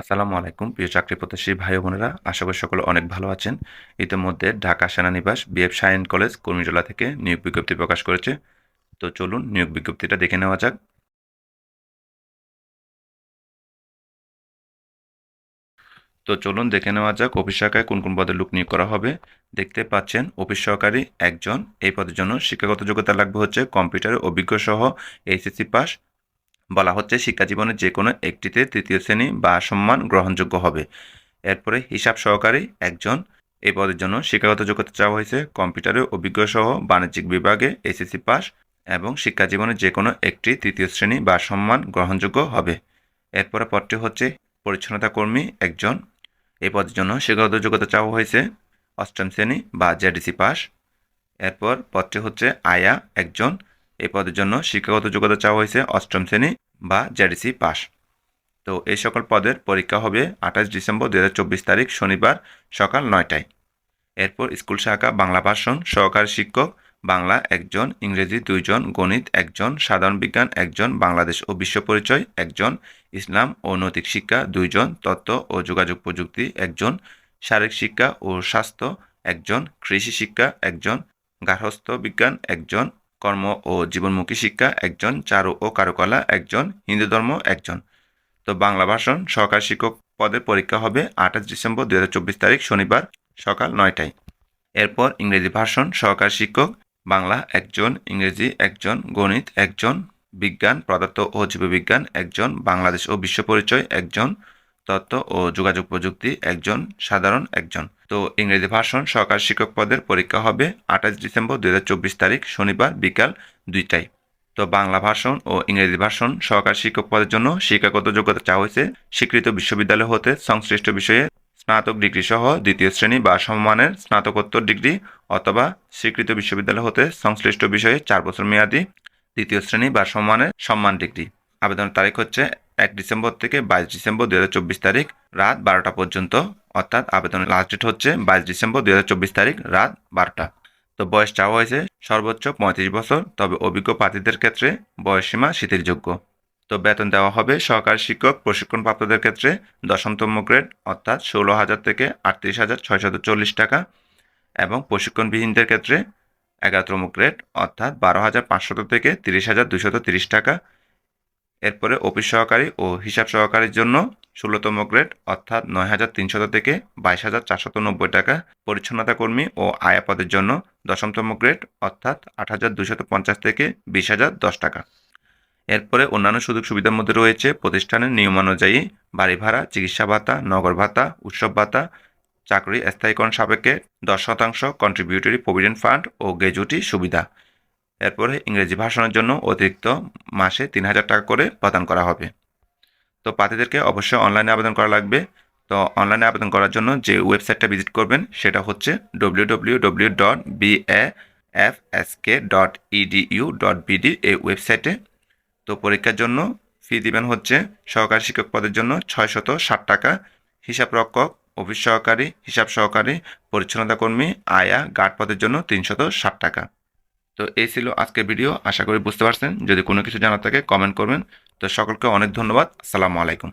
আসসালামু আলাইকুম, প্রিয় চাকরি প্রত্যাশী ভাই বোনেরা। আশা করি সকলে অনেক ভালো আছেন। ইতিমধ্যে ঢাকা সেনানিবাস বিএফ সায়েন্স কলেজ কর্মীজলা থেকে নিয়োগ বিজ্ঞপ্তি প্রকাশ করেছে। তো চলুন নিয়োগ বিজ্ঞপ্তিটা দেখে নেওয়া যাক। তো চলুন দেখে নেওয়া যাক অফিস শাখায় কোন কোন পদে লোক নিয়োগ করা হবে। দেখতে পাচ্ছেন, অফিস সহকারী একজন। এই পদের জন্য শিক্ষাগত যোগ্যতা লাগবে হচ্ছে কম্পিউটারে অভিজ্ঞ সহ এইচএসসি পাস বলা হচ্ছে শিক্ষা জীবনের যে কোনো একটিতে তৃতীয় শ্রেণি বা সম্মান গ্রহণযোগ্য হবে। এরপরে হিসাব সহকারী একজন এই পদের জন্য শিক্ষাগত যোগ্যতা চাওয়া হয়েছে। কম্পিউটারে অভিজ্ঞ সহ বাণিজ্যিক বিভাগে এসএসসি পাস এবং শিক্ষা জীবনের যে কোনো একটি তৃতীয় শ্রেণি বা সম্মান গ্রহণযোগ্য হবে। এরপরে পদটি হচ্ছে পরিচ্ছন্নতা কর্মী একজন। এই পদের জন্য শিক্ষাগত যোগ্যতা চাওয়া হয়েছে অষ্টম শ্রেণি বা জেডিসি পাস। এরপর পদটি হচ্ছে আয়া একজন। এই পদের জন্য শিক্ষাগত যোগ্যতা চাওয়া হয়েছে অষ্টম শ্রেণি বা জেডিসি পাস। তো এই সকল পদের পরীক্ষা হবে আঠাশ ডিসেম্বর দু হাজার চব্বিশ তারিখ শনিবার সকাল নয়টায়। এরপর স্কুল শাখা বাংলা ভাষণ সহকারী শিক্ষক, বাংলা একজন, ইংরেজি দুইজন, গণিত একজন, সাধারণ বিজ্ঞান একজন, বাংলাদেশ ও বিশ্ব পরিচয় একজন, ইসলাম ও নৈতিক শিক্ষা দুইজন তত্ত্ব ও যোগাযোগ প্রযুক্তি একজন, শারীরিক শিক্ষা ও স্বাস্থ্য একজন, কৃষি শিক্ষা একজন, গার্হস্থ্য বিজ্ঞান একজন কর্ম ও জীবনমুখী শিক্ষা একজন, চারু ও কারুকলা একজন, হিন্দু ধর্ম একজন। তো বাংলা ভাষণ সহকারী শিক্ষক পদের পরীক্ষা হবে আঠাশ ডিসেম্বর দুই হাজার চব্বিশ তারিখ, শনিবার সকাল নয়টায়। এরপর ইংরেজি ভাষণ সহকারী শিক্ষক, বাংলা একজন, ইংরেজি একজন, গণিত একজন, বিজ্ঞান, পদার্থ ও জীববিজ্ঞান একজন, বাংলাদেশ ও বিশ্ব পরিচয় একজন তথ্য ও যোগাযোগ প্রযুক্তি একজন, সাধারণ একজন। তো ইংরেজি ভাষণ সহকারী শিক্ষক পদের পরীক্ষা হবে আঠাশ ডিসেম্বর দু হাজার চব্বিশ তারিখ, শনিবার বিকাল দুইটায়। তো বাংলা ভাষণ ও ইংরেজি ভাষণ সহকারী শিক্ষক পদের জন্য শিক্ষাগত যোগ্যতা চাওয়া হয়েছে। স্বীকৃত বিশ্ববিদ্যালয় হতে সংশ্লিষ্ট বিষয়ে স্নাতক ডিগ্রি সহ দ্বিতীয় শ্রেণি বা সমমানের স্নাতকোত্তর ডিগ্রি অথবা স্বীকৃত বিশ্ববিদ্যালয় হতে সংশ্লিষ্ট বিষয়ে চার বছর মেয়াদী দ্বিতীয় শ্রেণি বা সমমানের সম্মান ডিগ্রি। আবেদনের তারিখ হচ্ছে এক ডিসেম্বর থেকে বাইশ ডিসেম্বর দু হাজার চব্বিশ তারিখ রাত বারোটা পর্যন্ত, অর্থাৎ আবেদনের লাস্ট ডেট হচ্ছে বাইশ ডিসেম্বর দুই হাজার চব্বিশ তারিখ রাত বারোটা। তো বয়স চাওয়া হয়েছে সর্বোচ্চ পঁয়ত্রিশ বছর, তবে অভিজ্ঞ প্রার্থীদের ক্ষেত্রে বয়সসীমা শিথিলযোগ্য। তো বেতন দেওয়া হবে সহকারী শিক্ষক, প্রশিক্ষণপ্রাপ্তদের ক্ষেত্রে দশমতম গ্রেড, অর্থাৎ ষোলো হাজার থেকে আটত্রিশ হাজার ছয়শত চল্লিশ টাকা, এবং প্রশিক্ষণবিহীনদের ক্ষেত্রে এগারোতম গ্রেড, অর্থাৎ বারো হাজার পাঁচশত থেকে তিরিশ হাজার দুশত তিরিশ টাকা এরপরে অফিস সহকারী ও হিসাব সহকারীর জন্য ষোলোতম গ্রেড, অর্থাৎ নয় হাজার তিনশত থেকে বাইশ হাজার চারশত নব্বই টাকা পরিচ্ছন্নতা কর্মী ও আয়া পদের জন্য দশমতম গ্রেড, অর্থাৎ আট হাজার দুশত পঞ্চাশ থেকে বিশ হাজার দশ টাকা। এরপরে অন্যান্য সুযোগ সুবিধার মধ্যে রয়েছে প্রতিষ্ঠানের নিয়মানুযায়ী বাড়ি ভাড়া, চিকিৎসা ভাতা, নগর ভাতা, উৎসব ভাতা, চাকরি স্থায়ীকরণ সাপেক্ষে দশ শতাংশ কন্ট্রিবিউটরি প্রভিডেন্ট ফান্ড ও গ্র্যাজুইটি সুবিধা। এরপরে ইংরেজি ভাষণের জন্য অতিরিক্ত মাসে তিন হাজার টাকা করে প্রদান করা হবে। তো প্রার্থীদেরকে অবশ্যই অনলাইনে আবেদন করা লাগবে। তো অনলাইনে আবেদন করার জন্য যে ওয়েবসাইটটা ভিজিট করবেন, সেটা হচ্ছে W W W dot B F S K dot edu dot BD এই ওয়েবসাইটে। তো পরীক্ষার জন্য ফি দিবেন হচ্ছে সহকারী শিক্ষক পদের জন্য ছয়শত ষাট টাকা। হিসাব রক্ষক, অফিস সহকারী, হিসাব সহকারী পরিচ্ছন্নতা কর্মী আয়া, গার্ড পদের জন্য তিনশত ষাট টাকা। তো এই ছিল আজকের ভিডিও। আশা করি বুঝতে পারছেন। যদি কোনো কিছু জানার থাকে কমেন্ট করবেন। তো সকলকে অনেক ধন্যবাদ। আসসালামু আলাইকুম।